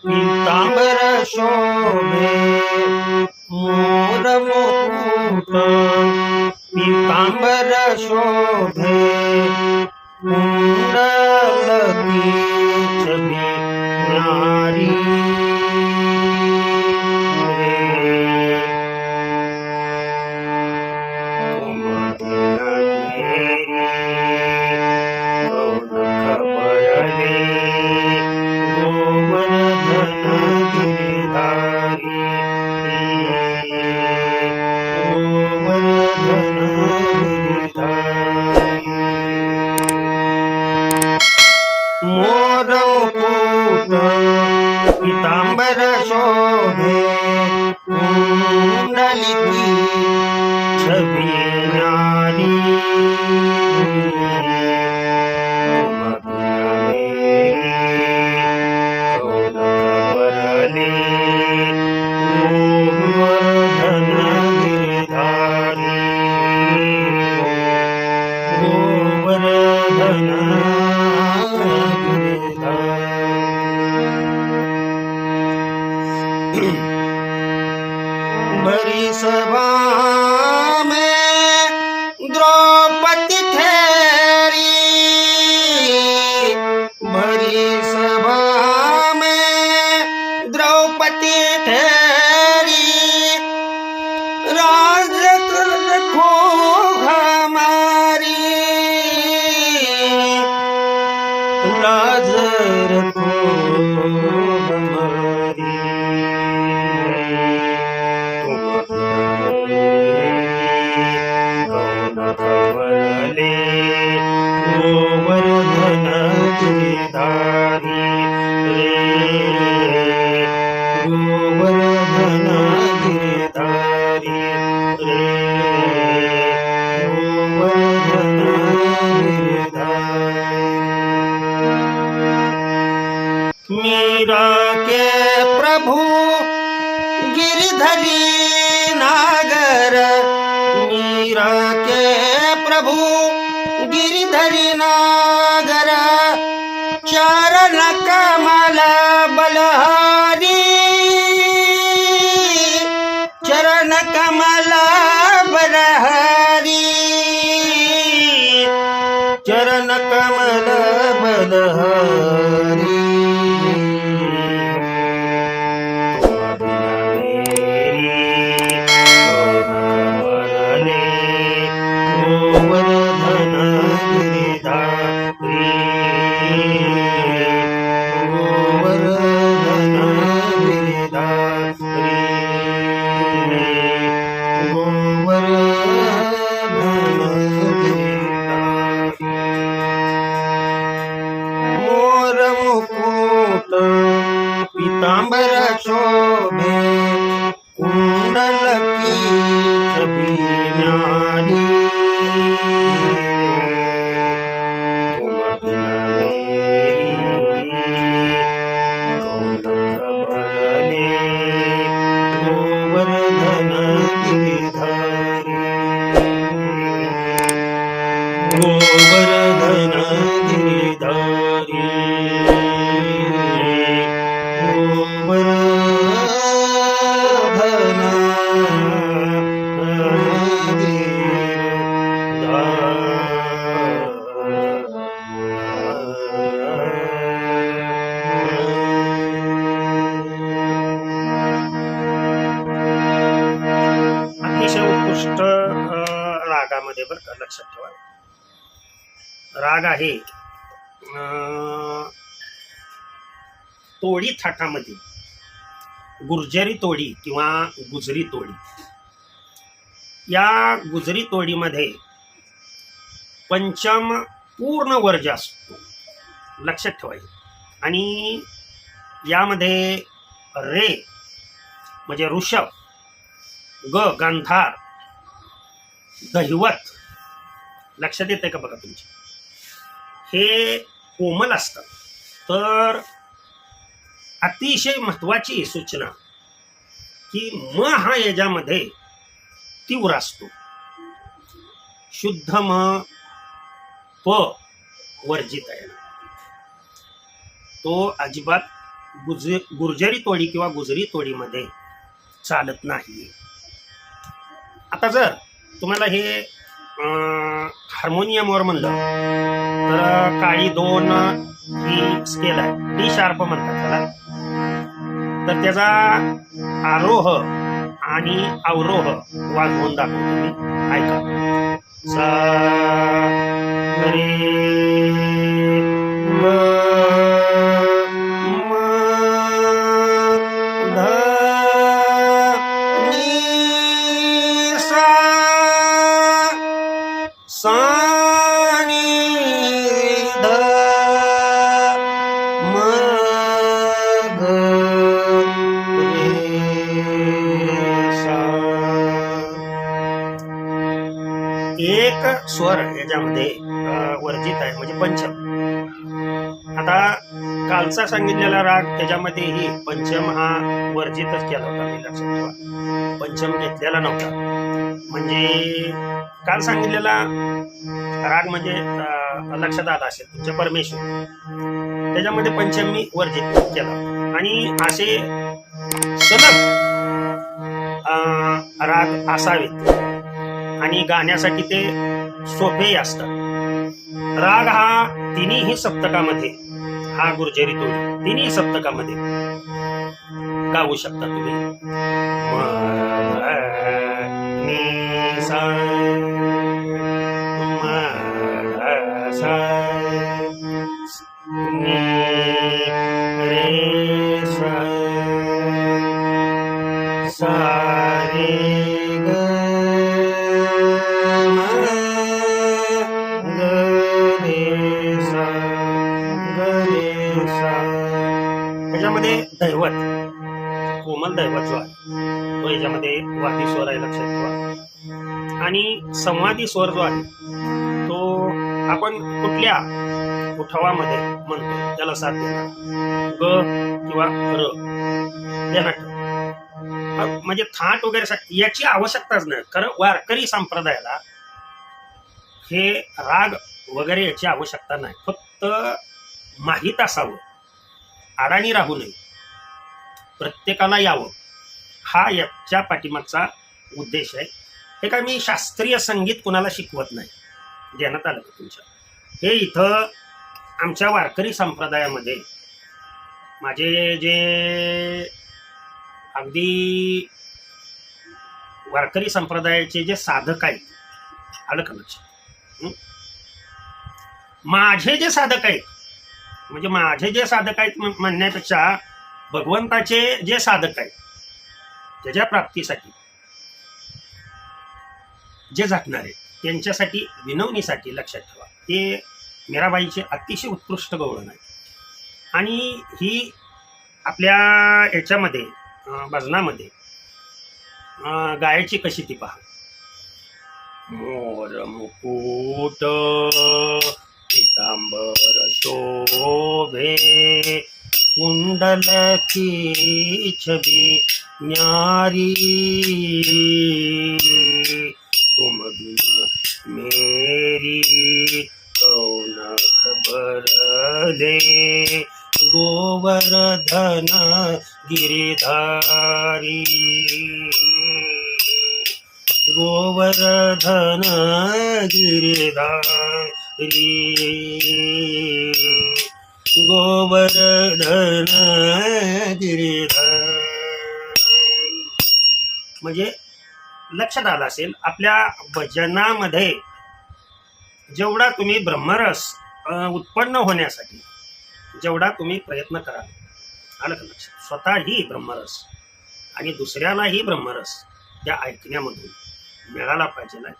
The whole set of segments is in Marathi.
পীতাম্বর শোভে মোর মুকুট পীতাম্বর শোভে কুণ্ডলতী पितांबर शोभे कुंडलिकी बड़ी सभा में द्रौपदी ठहरी बड़ी सभा में द्रौपदी ठहरी राज रखो हमारी राज रखो धारी गोवर्धना बलहारी चरण कमला बलहारी चरण कमल बलहारी अतिशय उत्कृष्ट रागामध्ये बरं का लक्षात ठेवा. राग आहे. तोडी थाटामध्ये. गुर्जरी तोडी किंवा गुजरी तोडी. या गुजरी तोडीमध्ये पंचम पूर्ण वर्ज असतो लक्षात ठेवायचं. आणि यामध्ये रे म्हणजे ऋषभ ग गांधार दहिवत लक्षात येते का बघा तुमच्या हे कोमल असतात तर अतिशय महत्वाची सूचना की म हा याच्यामध्ये तीव्र असतो. शुद्ध म प वर्जित आहे. तो अजिबात गुज गुर्जरी तोडी किंवा गुजरी तोडीमध्ये चालत नाही. आता जर तुम्हाला हे अं, हार्मोनियमवर म्हणलं तर काळी दोन ही स्केल आहे. डी शार्प म्हणतात त्याला. तर त्याचा आरोह आणि अवरोह वाजवून दाखवतो मी. ऐका. सा रे स्वर याच्यामध्ये वर्जित आहे म्हणजे पंचम आता कालचा सांगितलेला राग त्याच्यामध्येही पंचम हा वर्जितच केला होता मी लक्षात ठेवा. पंचम घेतलेला नव्हता. म्हणजे काल सांगितलेला राग म्हणजे लक्षात आला असेल तुमच्या परमेश्वर. त्याच्यामध्ये पंचम मी वर्जित केला. आणि असे सलग राग असावेत. आणि गाण्यासाठी ते सोपे असतात राग हा तिन्ही सप्तकामध्ये हा गुर्जरी तोडी तिन्ही सप्तकामध्ये. गाऊ शकता तुम्ही. कोमल दैवत्व आहे तो याच्यामध्ये वादी स्वर आहे लक्षात ठेवा. आणि संवादी स्वर जो आहे तो आपण कुठल्या उठावामध्ये म्हणतो? त्याला साथ देणार. ग किंवा र. म्हणजे थाट वगैरे याची आवश्यकताच नाही. कारण वारकरी संप्रदायाला हे राग वगैरे याची आवश्यकता नाही. फक्त माहीत असावं. अडाणी राहू नये. प्रत्येकाला यावं. हा याच्या पाठीमागचा उद्देश आहे. हे काय मी शास्त्रीय संगीत कुणाला शिकवत नाही? ध्यानात आलं का तुमच्या? हे इथं आमच्या वारकरी संप्रदायामध्ये माझे जे अगदी वारकरी संप्रदायाचे जे साधक आहेत आलं का लक्षात? माझे जे साधक आहेत म्हणजे माझे जे साधक आहेत म्हणण्यापेक्षा भगवंताचे जे साधक आहेत त्याच्या प्राप्तीसाठी जे झाकणारे त्यांच्यासाठी विनवणीसाठी लक्षात ठेवा. हे मीराबाईचे अतिशय उत्कृष्ट गौरव आहे. आणि ही आपल्या याच्यामध्ये भजनामध्ये गायची कशी ती पहा. मोर मुकुट पितांबर शोभे कुंडल की छवि न्यारी। तुम बिना मेरी कौन खबर दे गोवर्धन गिरिधारी। गोवर्धन गिरिधारी। गोवर्धन गिरिधारी म्हणजे लक्षात आलं असेल आपल्या भजनामध्ये जेवढा तुम्ही ब्रह्मरस उत्पन्न होण्यासाठी जेवढा तुम्ही प्रयत्न कराल आलं का लक्षात? स्वतःही ब्रह्मरस आणि दुसऱ्यालाही ब्रह्मरस त्या ऐकण्यामधून मिळाला पाहिजे नाही.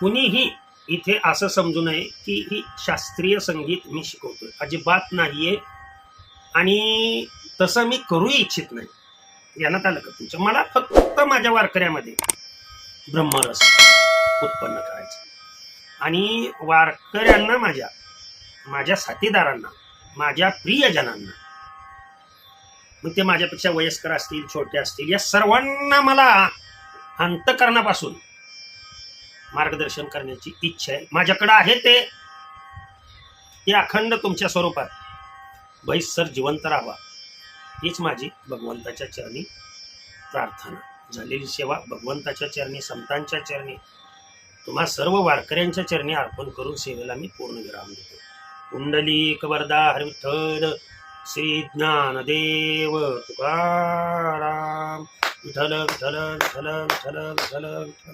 कुणीही इथे असं समजू नये की ही शास्त्रीय संगीत मी शिकवतोय. अजिबात नाहीये. आणि तसं मी करू इच्छित नाही. यानं आलं का तुमच्या मला फक्त माझ्या वारकऱ्यामध्ये ब्रह्मरस उत्पन्न करायचं. आणि वारकऱ्यांना माझ्या माझ्या साथीदारांना माझ्या प्रियजनांना मग ते माझ्यापेक्षा वयस्कर असतील छोटे असतील या सर्वांना मला अंतकरणापासून मार्गदर्शन करण्याची इच्छा आहे. माझ्याकडं आहे ते. हे अखंड तुमच्या स्वरूपात. भैसर जिवंत राहावा. हीच माझी भगवंताच्या चरणी प्रार्थना. झालेली सेवा भगवंताच्या चरणी संतांच्या चरणी. तुम्हा सर्व वारकऱ्यांच्या चरणी अर्पण करून सेवेला मी पूर्ण विराम देतो. कुंडली वरदा हरविठ्ठल श्री ज्ञानदेव तुकाराम. विठ्ठल विठ्ठल विठ्ठल विठ्ठल विठ्ठल विठ्ठल.